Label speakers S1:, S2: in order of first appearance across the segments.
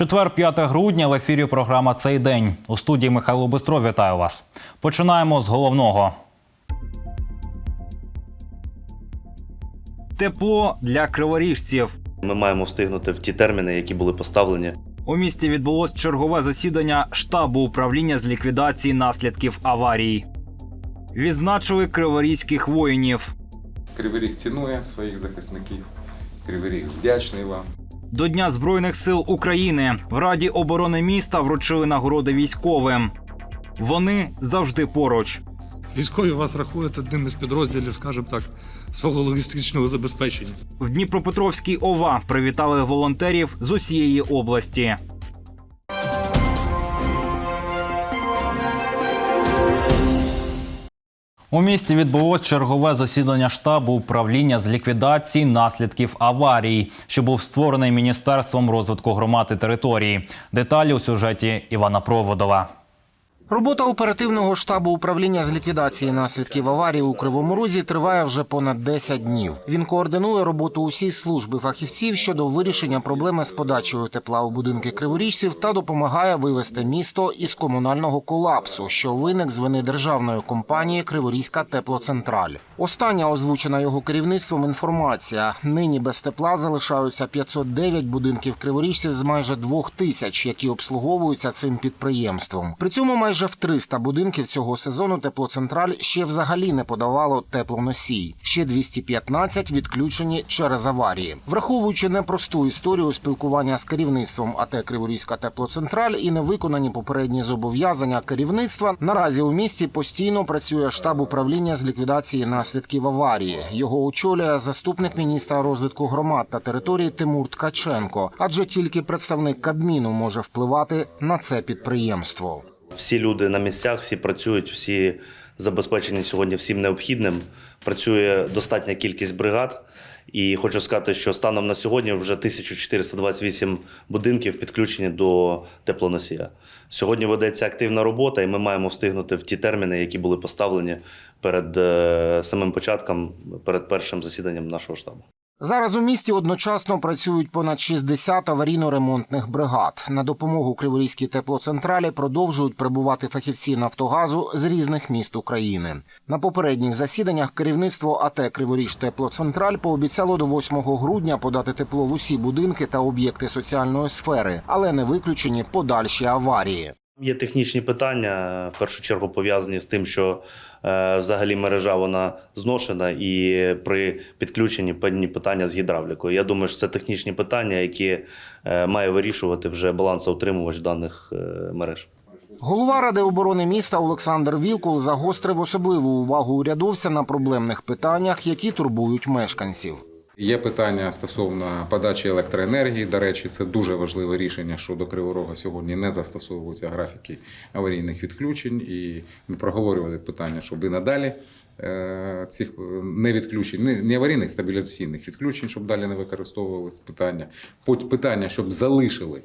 S1: Четвер, 5 грудня в ефірі програма Цей день. У студії Михайло Бистров вітаю вас. Починаємо з головного. Тепло для криворіжців.
S2: Ми маємо встигнути в ті терміни, які були поставлені.
S1: У місті відбулось чергове засідання штабу управління з ліквідації наслідків аварії. Відзначили криворізьких воїнів.
S3: Кривий цінує своїх захисників. Кривий Ріг вдячний вам.
S1: До Дня Збройних сил України в Раді оборони міста вручили нагороди військовим. Вони завжди поруч.
S4: Військові вас рахують одним із підрозділів, скажімо так, свого логістичного забезпечення.
S1: В Дніпропетровській ОВА привітали волонтерів з усієї області. У місті відбулось чергове засідання штабу управління з ліквідації наслідків аварії, що був створений міністерством розвитку громад і території. Деталі у сюжеті Івана Проводова.
S5: Робота оперативного штабу управління з ліквідації наслідків аварії у Кривому Розі триває вже понад 10 днів. Він координує роботу усіх служб і фахівців щодо вирішення проблеми з подачею тепла у будинки криворіжців та допомагає вивести місто із комунального колапсу, що виник з вини державної компанії Криворізька теплоцентраль. Остання озвучена його керівництвом інформація. Нині без тепла залишаються 509 будинків криворіжців з майже двох тисяч, які обслуговуються цим підприємством. При цьому майже в 300 будинків цього сезону теплоцентраль ще взагалі не подавало теплоносій. Ще 215 відключені через аварії. Враховуючи непросту історію спілкування з керівництвом АТ Криворізька теплоцентраль і невиконані попередні зобов'язання керівництва, наразі у місті постійно працює штаб управління з ліквідації наслідків аварії. Його очолює заступник міністра розвитку громад та території Тимур Ткаченко, адже тільки представник Кабміну може впливати на це підприємство.
S2: Всі люди на місцях, всі працюють, всі забезпечені сьогодні всім необхідним. Працює достатня кількість бригад. І хочу сказати, що станом на сьогодні вже 1428 будинків підключені до теплоносія. Сьогодні ведеться активна робота, і ми маємо встигнути в ті терміни, які були поставлені перед е, самим початком, перед першим засіданням нашого штабу.
S5: Зараз у місті одночасно працюють понад 60 аварійно-ремонтних бригад. На допомогу Криворізькій теплоцентралі продовжують прибувати фахівці Нафтогазу з різних міст України. На попередніх засіданнях керівництво АТ Криворіж Теплоцентраль пообіцяло до 8 грудня подати тепло в усі будинки та об'єкти соціальної сфери, але не виключені подальші аварії.
S2: Є технічні питання, в першу чергу пов'язані з тим, що е, взагалі мережа вона зношена, і при підключенні певні питання з гідравлікою. Я думаю, що це технічні питання, які е, має вирішувати вже балансоутримувач даних е, мереж.
S5: Голова Ради оборони міста Олександр Вілкул загострив особливу увагу урядовця на проблемних питаннях, які турбують мешканців.
S3: Є питання стосовно подачі електроенергії. До речі, це дуже важливе рішення, що до Криворога сьогодні не застосовуються графіки аварійних відключень. І ми проговорювали питання, щоб і надалі е, цих е, не відключень, не, аварійних стабілізаційних відключень, щоб далі не використовувалися питання. Питання, щоб залишили.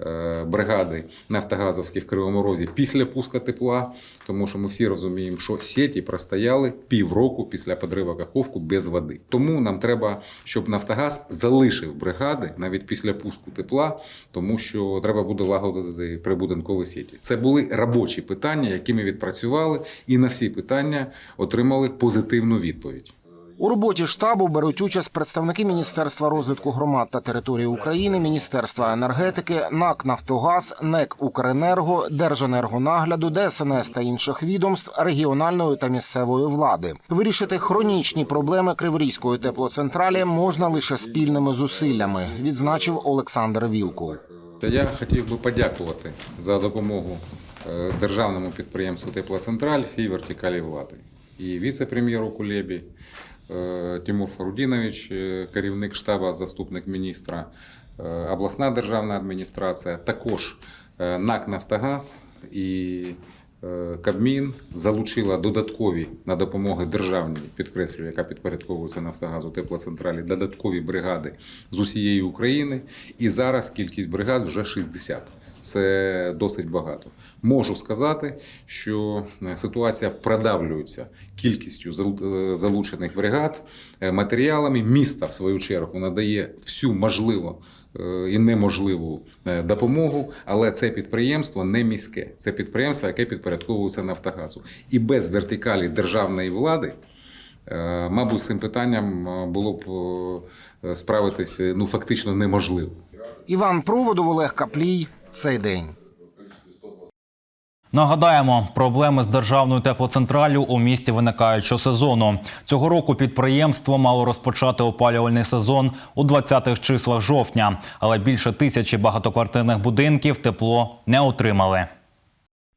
S3: Е, Бригади Нафтогазовські в Кривому Розі після пуска тепла, тому що ми всі розуміємо, що сеті простояли півроку після подриву Каховку без води. Тому нам треба, щоб Нафтогаз залишив бригади навіть після пуску тепла, тому що треба буде лагодити прибудинкові сеті. Це були робочі питання, які ми відпрацювали, і на всі питання отримали позитивну відповідь.
S5: У роботі штабу беруть участь представники Міністерства розвитку громад та території України, Міністерства енергетики, НАК Нафтогаз, НЕК Укренерго, Держенергонагляду, ДСНС та інших відомств регіональної та місцевої влади. Вирішити хронічні проблеми Криворізької теплоцентралі можна лише спільними зусиллями, відзначив Олександр Вілкул.
S3: Та я хотів би подякувати за допомогу е, державному підприємству Теплоцентраль всій вертикалі влади. І віце-прем'єру Кулебі Тимур Фарудінович, е, керівник штабу, заступник міністра, е, обласна державна адміністрація, також е, НАК Нафтогаз і е, Кабмін залучила додаткові на допомоги державній, підкреслюю, яка підпорядковується Нафтогазу теплоцентралі, додаткові бригади з усієї України. І зараз кількість бригад вже 60. Це досить багато. Можу сказати, що е, ситуація продавлюється кількістю е, залучених бригад е, матеріалами. Місто, в свою чергу, надає всю можливу і неможливу допомогу, але це підприємство не міське. Це підприємство, яке підпорядковується Нафтогазу. І без вертикалі державної влади, мабуть, з цим питанням було б справитися ну, фактично неможливо.
S5: Іван Проводов, Олег Каплій. Цей день.
S1: Нагадаємо, проблеми з державною теплоцентраллю у місті виникають щосезону. Цього року підприємство мало розпочати опалювальний сезон у 20-х числах жовтня, але більше тисячі багатоквартирних будинків тепло не отримали.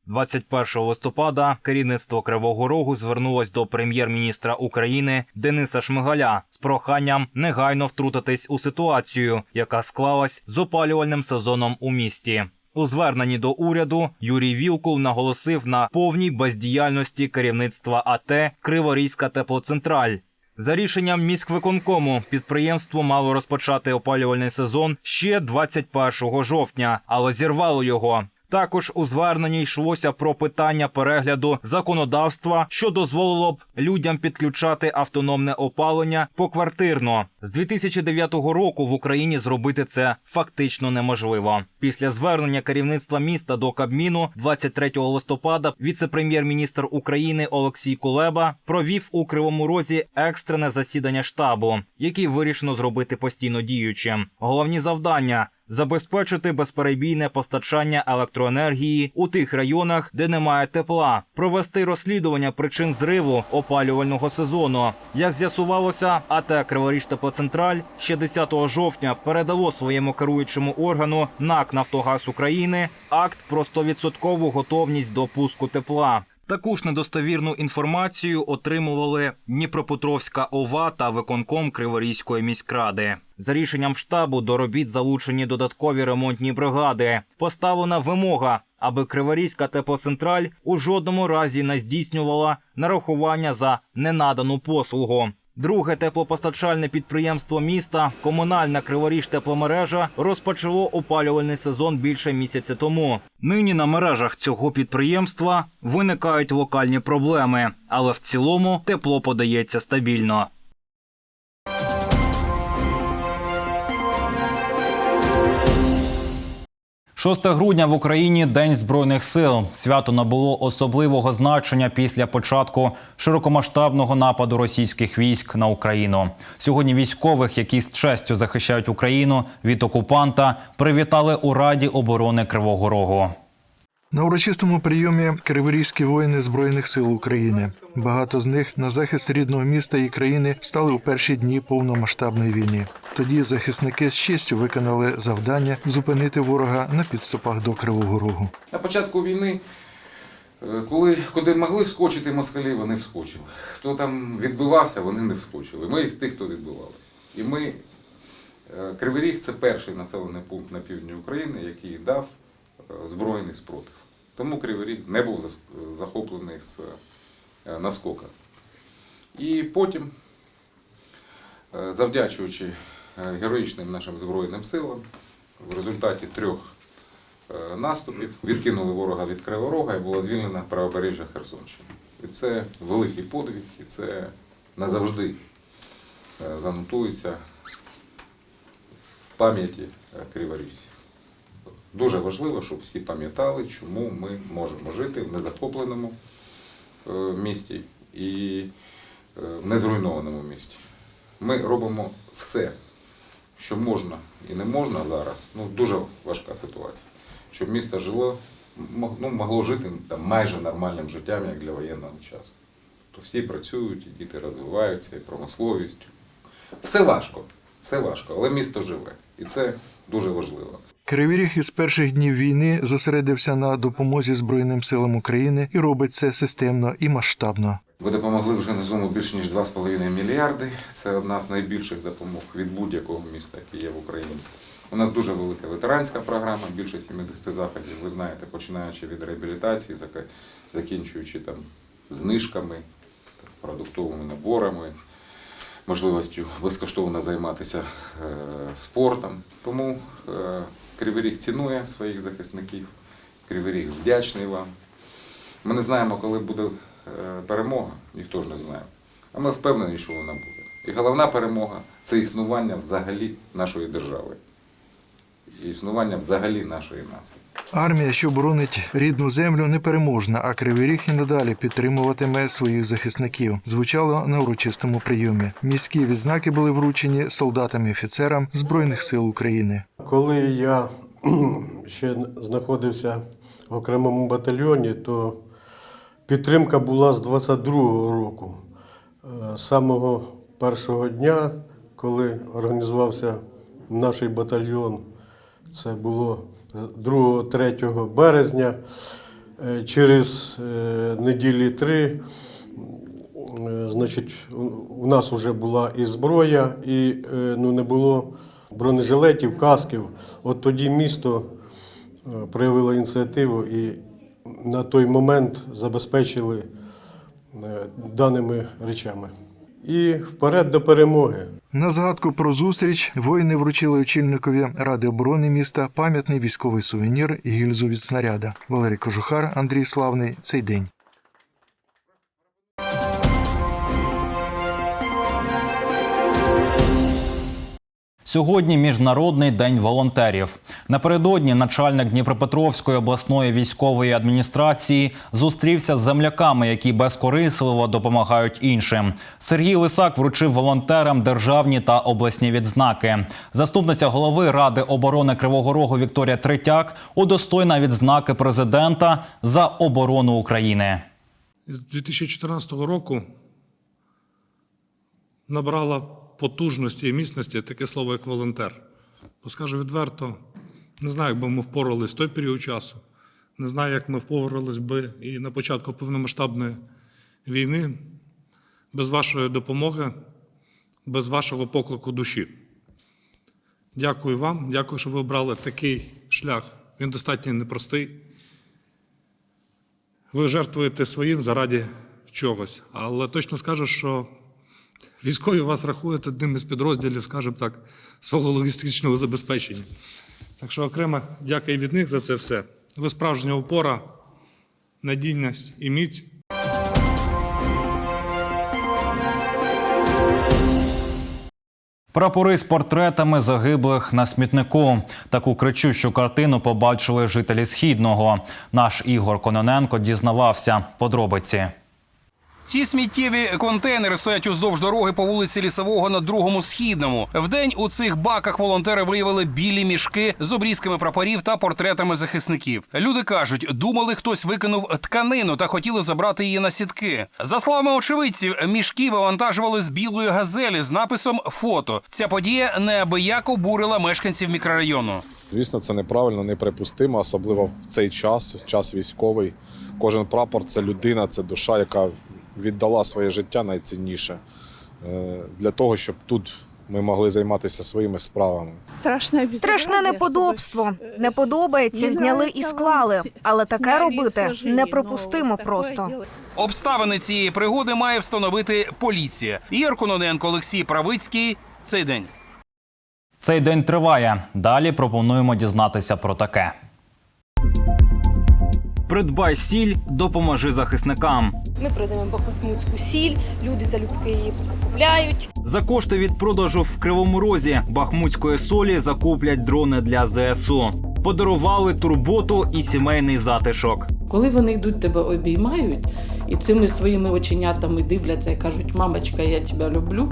S1: 21 листопада керівництво Кривого Рогу звернулось до прем'єр-міністра України Дениса Шмигаля з проханням негайно втрутитись у ситуацію, яка склалась з опалювальним сезоном у місті. У зверненні до уряду Юрій Вілкул наголосив на повній бездіяльності керівництва АТ Криворізька теплоцентраль. За рішенням міськвиконкому підприємство мало розпочати опалювальний сезон ще 21 жовтня, але зірвало його. Також у зверненні йшлося про питання перегляду законодавства, що дозволило б людям підключати автономне опалення поквартирно. З 2009 року в Україні зробити це фактично неможливо. Після звернення керівництва міста до Кабміну 23 листопада віце-прем'єр-міністр України Олексій Кулеба провів у Кривому Розі екстрене засідання штабу, який вирішено зробити постійно діючим. Головні завдання забезпечити безперебійне постачання електроенергії у тих районах, де немає тепла, провести розслідування причин зриву опалювального сезону. Як з'ясувалося, АТ Криворіж Теплоцентраль ще 10 жовтня передало своєму керуючому органу НАК Нафтогаз України акт про 100% готовність до пуску тепла. Таку ж недостовірну інформацію отримували Дніпропетровська ОВА та виконком Криворізької міськради. За рішенням штабу до робіт залучені додаткові ремонтні бригади. Поставлена вимога, аби Криворізька теплоцентраль у жодному разі не здійснювала нарахування за ненадану послугу. Друге теплопостачальне підприємство міста, комунальна Криворіж тепломережа, розпочало опалювальний сезон більше місяця тому. Нині на мережах цього підприємства виникають локальні проблеми, але в цілому тепло подається стабільно. 6 грудня в Україні День збройних сил. Свято набуло особливого значення після початку широкомасштабного нападу російських військ на Україну. Сьогодні військових, які з честю захищають Україну від окупанта, привітали у Раді оборони Кривого Рогу.
S6: На урочистому прийомі криворізькі воїни Збройних сил України. Багато з них на захист рідного міста і країни стали у перші дні повномасштабної війни. Тоді захисники з честю виконали завдання зупинити ворога на підступах до Кривого Рогу.
S3: На початку війни, е, коли куди могли вскочити москалі, вони вскочили. Хто там відбивався, вони не вскочили. Ми із тих, хто відбивався. І ми, е, Кривий це перший населений пункт на півдні України, який дав збройний спротив. Тому Кривий Ріг не був захоплений з е, наскока. І потім, е, завдячуючи е, героїчним нашим Збройним силам, в результаті трьох е, наступів, відкинули ворога від Криворога і було звільнено правобережжя Херсонщини. І це великий подвиг, і це назавжди е, занотується в пам'яті е, криворіжців. Дуже важливо, щоб всі пам'ятали, чому ми можемо жити в незахопленому е, місті і е, в незруйнованому місті. Ми робимо все, що можна і не можна зараз. Ну, дуже важка ситуація. Щоб місто жило, ну, могло жити там, майже нормальним життям, як для воєнного часу. То всі працюють, і діти розвиваються, і промисловість. Все важко, все важко, але місто живе. І це дуже важливо.
S6: Кривий із перших днів війни зосередився на допомозі Збройним силам України і робить це системно і масштабно.
S3: Ви допомогли вже на суму більше ніж 2,5 мільярди. Це одна з найбільших допомог від будь-якого міста, яке є в Україні. У нас дуже велика ветеранська програма, більше 70 заходів. Ви знаєте, починаючи від реабілітації, закінчуючи там знижками, продуктовими наборами, можливістю безкоштовно займатися е, спортом. Тому е, Кривий Ріг цінує своїх захисників. Кривий Ріг вдячний вам. Ми не знаємо, коли буде е, перемога, ніхто ж не знає. А ми впевнені, що вона буде. І головна перемога це існування взагалі нашої держави. Існування взагалі нашої нації.
S6: Армія, що боронить рідну землю, непереможна, а Кривий Ріг і надалі підтримуватиме своїх захисників. Звучало на урочистому прийомі. Міські відзнаки були вручені солдатам і офіцерам Збройних сил України.
S7: Коли я ще знаходився в окремому батальйоні, то підтримка була з 22-го року. Е, З самого першого дня, коли організувався наш батальйон, це було 2-3 березня, е, через е, неділі три Е, Значить, у- нас вже була і зброя, і ну, не було бронежилетів, касків. От тоді місто проявило ініціативу і на той момент забезпечили даними речами. І вперед до перемоги.
S6: На згадку про зустріч воїни вручили очільникові ради оборони міста пам'ятний військовий сувенір і гільзу від снаряда. Валерій Кожухар, Андрій Славний. Цей день.
S1: Сьогодні міжнародний день волонтерів. Напередодні начальник Дніпропетровської обласної військової адміністрації зустрівся з земляками, які безкорисливо допомагають іншим. Сергій Лисак вручив волонтерам державні та обласні відзнаки. Заступниця голови ради оборони Кривого Рогу Вікторія Третяк удостойна відзнаки президента за оборону України.
S4: З 2014 року набрала потужності і міцності таке слово, як волонтер. Бо скажу відверто, не знаю, як би ми впоралися в той період часу. Не знаю, як ми впорались би і на початку повномасштабної війни без вашої допомоги, без вашого поклику душі. Дякую вам, дякую, що ви обрали такий шлях. Він достатньо непростий. Ви жертвуєте своїм заради чогось. Але точно скажу, що військові вас рахують одним із підрозділів, скажімо так, свого логістичного забезпечення. Так що окремо дякую від них за це все. Ви справжня опора, надійність і міць.
S1: Прапори з портретами загиблих на смітнику. Таку кричущу картину побачили жителі східного. Наш Ігор Кононенко дізнавався подробиці.
S8: Ці сміттєві контейнери стоять уздовж дороги по вулиці Лісового на другому східному. Вдень у цих баках волонтери виявили білі мішки з обрізками прапорів та портретами захисників. Люди кажуть, думали, хтось викинув тканину та хотіли забрати її на сітки. За словами очевидців, мішки вивантажували з білої газелі з написом Фото. Ця подія неабияк обурила мешканців мікрорайону.
S9: Звісно, це неправильно, неприпустимо, особливо в цей час, в час військовий. Кожен прапор це людина, це душа, яка віддала своє життя найцінніше е, для того, щоб тут ми могли займатися своїми справами.
S10: Страшне неподобство. Не подобається, зняли і склали. Але таке робити неприпустимо просто.
S8: Обставини цієї пригоди має встановити поліція. Ігор Кононенко, Олексій Правицький. Цей день.
S1: Цей день триває. Далі пропонуємо дізнатися про таке. Придбай сіль, допоможи захисникам.
S11: Ми продаємо бахмутську сіль, люди залюбки її купляють.
S1: За кошти від продажу в Кривому Розі бахмутської солі закуплять дрони для ЗСУ. Подарували турботу і сімейний затишок.
S12: Коли вони йдуть, тебе обіймають і цими своїми оченятами дивляться і кажуть, мамочка, я тебе люблю.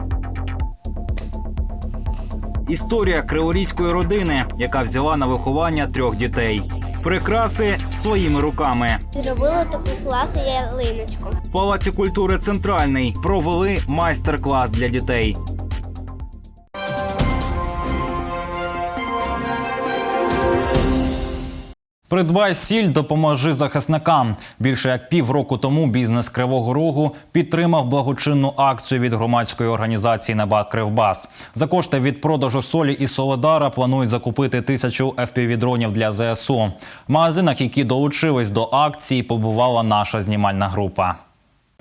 S1: Історія криворізької родини, яка взяла на виховання трьох дітей. Прикраси своїми руками.
S11: Зробила таку класу ялиночку.
S1: В Палаці культури Центральний провели майстер-клас для дітей. Придбай сіль, допоможи захисникам. Більше як півроку тому бізнес Кривого Рогу підтримав благочинну акцію від громадської організації «Небат Кривбас. За кошти від продажу солі і Солидара планують закупити тисячу FPV-дронів для ЗСУ. В магазинах, які долучились до акції, побувала наша знімальна група.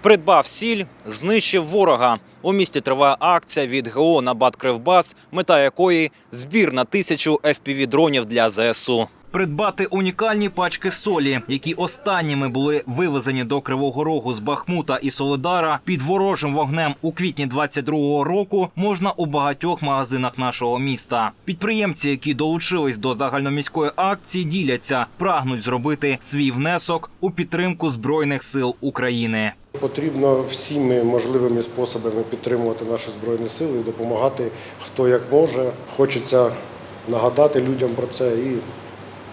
S1: Придбав сіль, знищив ворога. У місті триває акція від ГО «Набат Кривбас», мета якої збір на тисячу FPV-дронів для ЗСУ. Придбати унікальні пачки солі, які останніми були вивезені до Кривого Рогу з Бахмута і Солидара під ворожим вогнем у квітні 22-го року, можна у багатьох магазинах нашого міста. Підприємці, які долучились до загальноміської акції, діляться, прагнуть зробити свій внесок у підтримку збройних сил України.
S7: Потрібно всіми можливими способами підтримувати наші збройні сили і допомагати хто як може. Хочеться нагадати людям про це і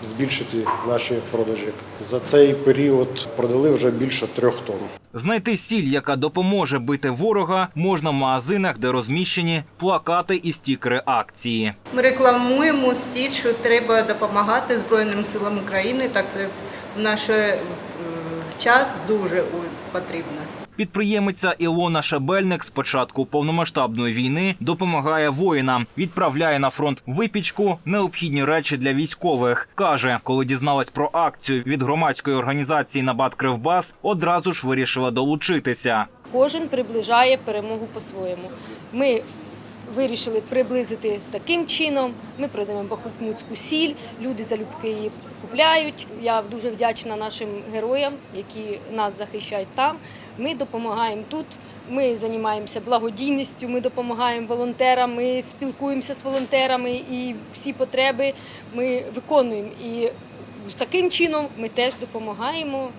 S7: збільшити наші продажі. За цей період продали вже більше трьох тонн.
S1: Знайти сіль, яка допоможе бити ворога, можна в магазинах, де розміщені плакати і стікери акції.
S13: Ми рекламуємо стіль, що треба допомагати Збройним силам України. Так це в наш е, час дуже потрібно.
S1: Підприємиця Ілона Шабельник з початку повномасштабної війни допомагає воїнам, відправляє на фронт випічку, необхідні речі для військових. каже, коли дізналась про акцію від громадської організації Набат Кривбас, одразу ж вирішила долучитися.
S11: Кожен приближає перемогу по-своєму. Ми вирішили приблизити таким чином. Ми продаємо бахмутську сіль, люди залюбки її купляють. Я дуже вдячна нашим героям, які нас захищають там. Ми допомагаємо тут. Ми займаємося благодійністю, ми допомагаємо волонтерам, ми спілкуємося з волонтерами і всі потреби ми виконуємо. І таким чином ми теж допомагаємо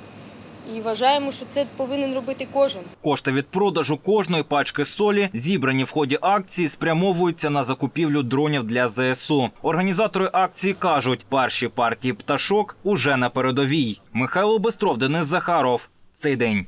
S11: і вважаємо, що це повинен робити кожен.
S1: Кошти від продажу кожної пачки солі, зібрані в ході акції, спрямовуються на закупівлю дронів для ЗСУ. Організатори акції кажуть, перші партії пташок уже на передовій. Михайло Бестров, Денис Захаров. Цей день.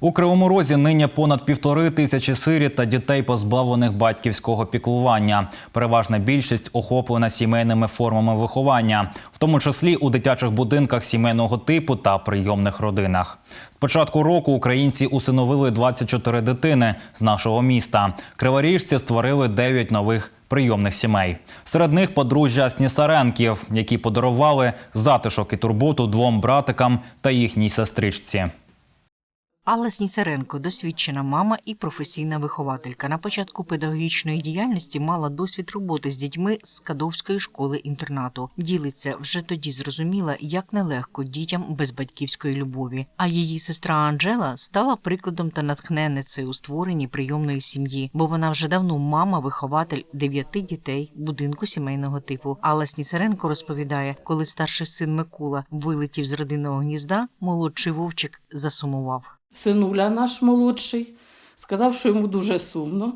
S1: У Кривому Розі нині понад півтори тисячі сиріт та дітей, позбавлених батьківського піклування. Переважна більшість охоплена сімейними формами виховання, в тому числі у дитячих будинках сімейного типу та прийомних родинах. З початку року українці усиновили 24 дитини з нашого міста. Криворіжці створили 9 нових прийомних сімей. Серед них подружжя Снісаренків, які подарували затишок і турботу двом братикам та їхній сестричці.
S14: Алла Снісаренко – досвідчена мама і професійна вихователька. На початку педагогічної діяльності мала досвід роботи з дітьми з Кадовської школи-інтернату. Ділиться, вже тоді зрозуміла, як нелегко дітям без батьківської любові. А її сестра Анджела стала прикладом та натхненницею у створенні прийомної сім'ї, бо вона вже давно мама-вихователь дев'яти дітей будинку сімейного типу. Алла Снісаренко розповідає, коли старший син Микола вилетів з родинного гнізда, молодший вовчик засумував.
S12: Синуля наш молодший сказав, що йому дуже сумно,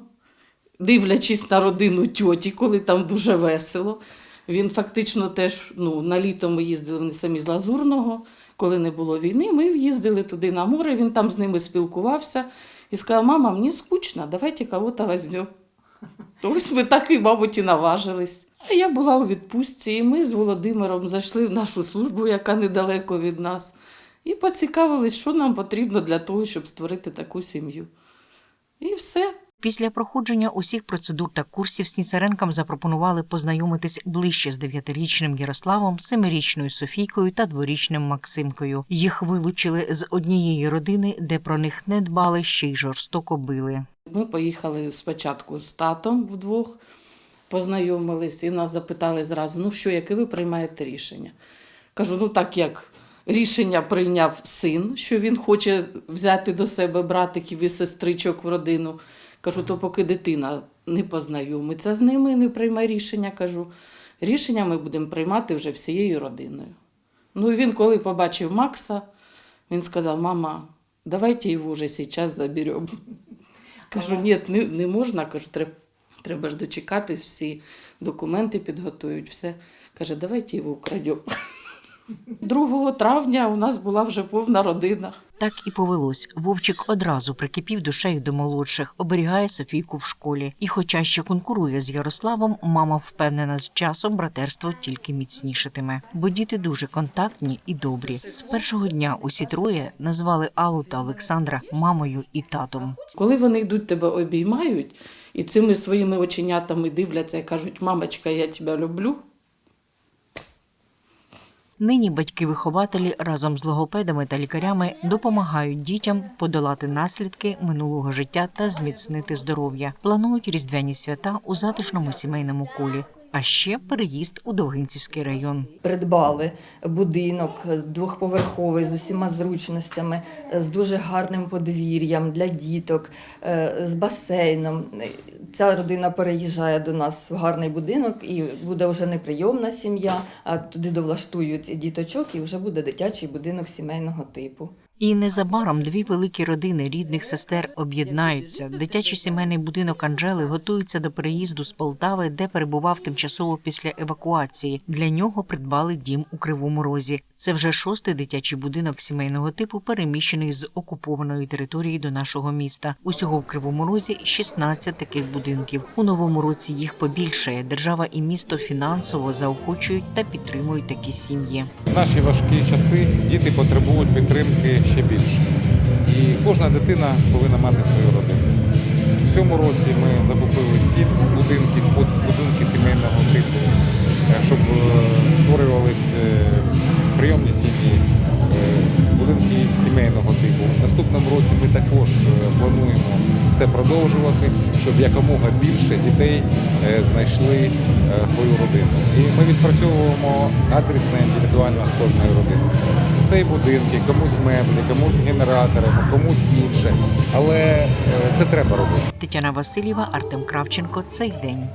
S12: дивлячись на родину тьоті, коли там дуже весело. Він фактично теж ну, на літо ми їздили вони самі з Лазурного. Коли не було війни, ми їздили туди на море, він там з ними спілкувався і сказав: мама, мені скучно, давайте кого-то візьмемо. Ось ми так і, мабуть, і наважились. А я була у відпустці, і ми з Володимиром зайшли в нашу службу, яка недалеко від нас, і поцікавились, що нам потрібно для того, щоб створити таку сім'ю. І все.
S14: Після проходження усіх процедур та курсів Снісаренкам запропонували познайомитись ближче з дев'ятирічним Ярославом, семирічною Софійкою та дворічним Максимкою. Їх вилучили з однієї родини, де про них не дбали, ще й жорстоко били.
S12: Ми поїхали спочатку з татом вдвох, познайомились і нас запитали зразу, ну що, яке ви приймаєте рішення? Кажу, ну так як рішення прийняв син, що він хоче взяти до себе братиків і сестричок в родину. Кажу, то поки дитина не познайомиться з ними, не прийме рішення, кажу, рішення ми будемо приймати вже всією родиною. Ну і він, коли побачив Макса, він сказав: мама, давайте його вже зараз заберемо. Кажу, ні, не, не можна. Кажу, треба, треба ж дочекатись, всі документи підготують, все. Каже, давайте його вкрадемо. 2 травня у нас була вже повна родина.
S14: Так і повелось. Вовчик одразу прикипів душею до молодших, оберігає Софійку в школі. І, хоча ще конкурує з Ярославом, мама впевнена, з часом братерство тільки міцнішатиме. Бо діти дуже контактні і добрі. З першого дня усі троє назвали Аллу та Олександра мамою і татом.
S12: Коли вони йдуть, тебе обіймають і цими своїми оченятами дивляться і кажуть, мамочка, я тебе люблю.
S14: Нині батьки-вихователі разом з логопедами та лікарями допомагають дітям подолати наслідки минулого життя та зміцнити здоров'я. Планують різдвяні свята у затишному сімейному колі. А ще переїзд у Довгинцівський район.
S15: придбали будинок двохповерховий з усіма зручностями, з дуже гарним подвір'ям для діток, е, з басейном. Ця родина переїжджає до нас в гарний будинок і буде вже не прийомна сім'я, а туди довлаштують діточок і вже буде дитячий будинок сімейного типу.
S14: І незабаром дві великі родини рідних сестер об'єднаються. Дитячий сімейний будинок Анжели готується до переїзду з Полтави, де перебував тимчасово після евакуації. Для нього придбали дім у Кривому Розі. Це вже шостий дитячий будинок сімейного типу, переміщений з окупованої території до нашого міста. Усього в Кривому Розі 16 таких будинків. У новому році їх побільшає. Держава і місто фінансово заохочують та підтримують такі сім'ї.
S3: В наші важкі часи діти потребують підтримки ще більше. І кожна дитина повинна мати свою родину. В цьому році ми закупили сім будинків, буд- будинки сімейного типу, е, щоб е, створювались е, прийомні сім'ї, будинки сімейного типу. В наступному році ми також плануємо це продовжувати, щоб якомога більше дітей знайшли свою родину. І ми відпрацьовуємо адресно індивідуально з кожною родиною. Це і будинки, комусь меблі, комусь генератори, комусь інше. Але е, це треба робити.
S14: Тетяна Васильєва, Артем Кравченко. Цей день.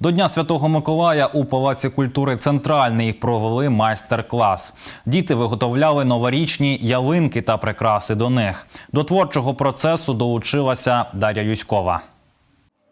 S1: До Дня Святого Миколая у Палаці культури Центральний провели майстер-клас. Діти виготовляли новорічні ялинки та прикраси до них. До творчого процесу долучилася Дар'я Юськова.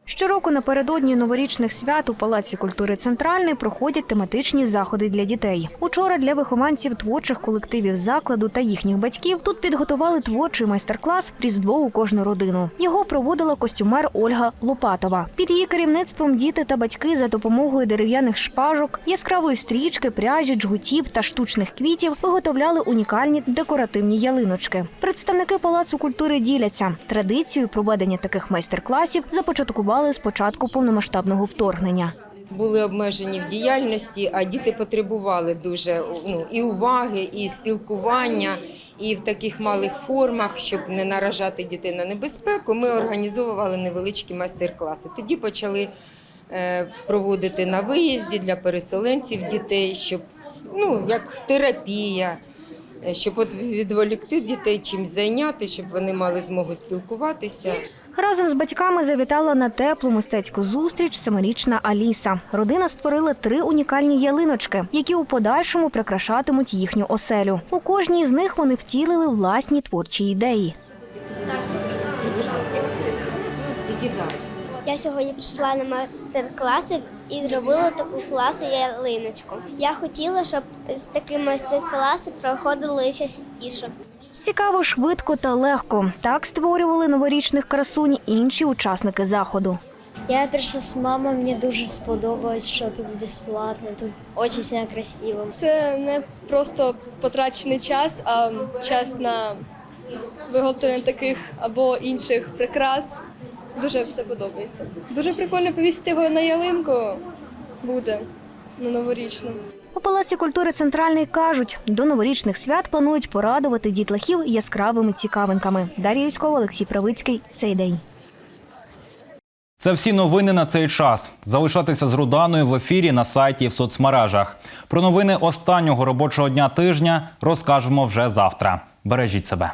S10: Щороку напередодні новорічних свят у Палаці культури Центральний проходять тематичні заходи для дітей. Учора для вихованців творчих колективів закладу та їхніх батьків тут підготували творчий майстер-клас Різдво у кожну родину. Його проводила костюмер Ольга Лопатова. Під її керівництвом діти та батьки за допомогою дерев'яних шпажок, яскравої стрічки, пряжі, джгутів та штучних квітів виготовляли унікальні декоративні ялиночки. Представники Палацу культури діляться традицією проведення таких майстер-класів започаткували з початку повномасштабного вторгнення.
S16: були обмежені в діяльності, а діти потребували дуже ну, і уваги, і спілкування, і в таких малих формах, щоб не наражати дітей на небезпеку, ми організовували невеличкі майстер-класи. Тоді почали е, проводити на виїзді для переселенців дітей, щоб ну, як терапія. е, Щоб от відволікти дітей чимось зайняти, щоб вони мали змогу спілкуватися.
S10: Разом з батьками завітала на теплу мистецьку зустріч семирічна Аліса. Родина створила три унікальні ялиночки, які у подальшому прикрашатимуть їхню оселю. У кожній з них вони втілили власні творчі ідеї.
S11: Я сьогодні прийшла на майстер-класи і зробила таку класну ялиночку. Я хотіла, щоб такі майстер-класи проходили частіше.
S10: Цікаво, швидко та легко. Так створювали новорічних красунь інші учасники заходу.
S11: Я прийшла з мамою, мені дуже сподобалось, що тут безплатно, тут дуже красиво.
S17: Це не просто потрачений час, а час на виготовлення таких або інших прикрас. Дуже все подобається. Дуже прикольно повісити його на ялинку буде на новорічну.
S10: У Палаці культури Центральний кажуть, до новорічних свят планують порадувати дітлахів яскравими цікавинками. Дар'я Юськова, Олексій Правицький. Цей день.
S1: Це всі новини на цей час. Залишатися з Руданою в ефірі на сайті і в соцмережах. Про новини останнього робочого дня тижня розкажемо вже завтра. Бережіть себе.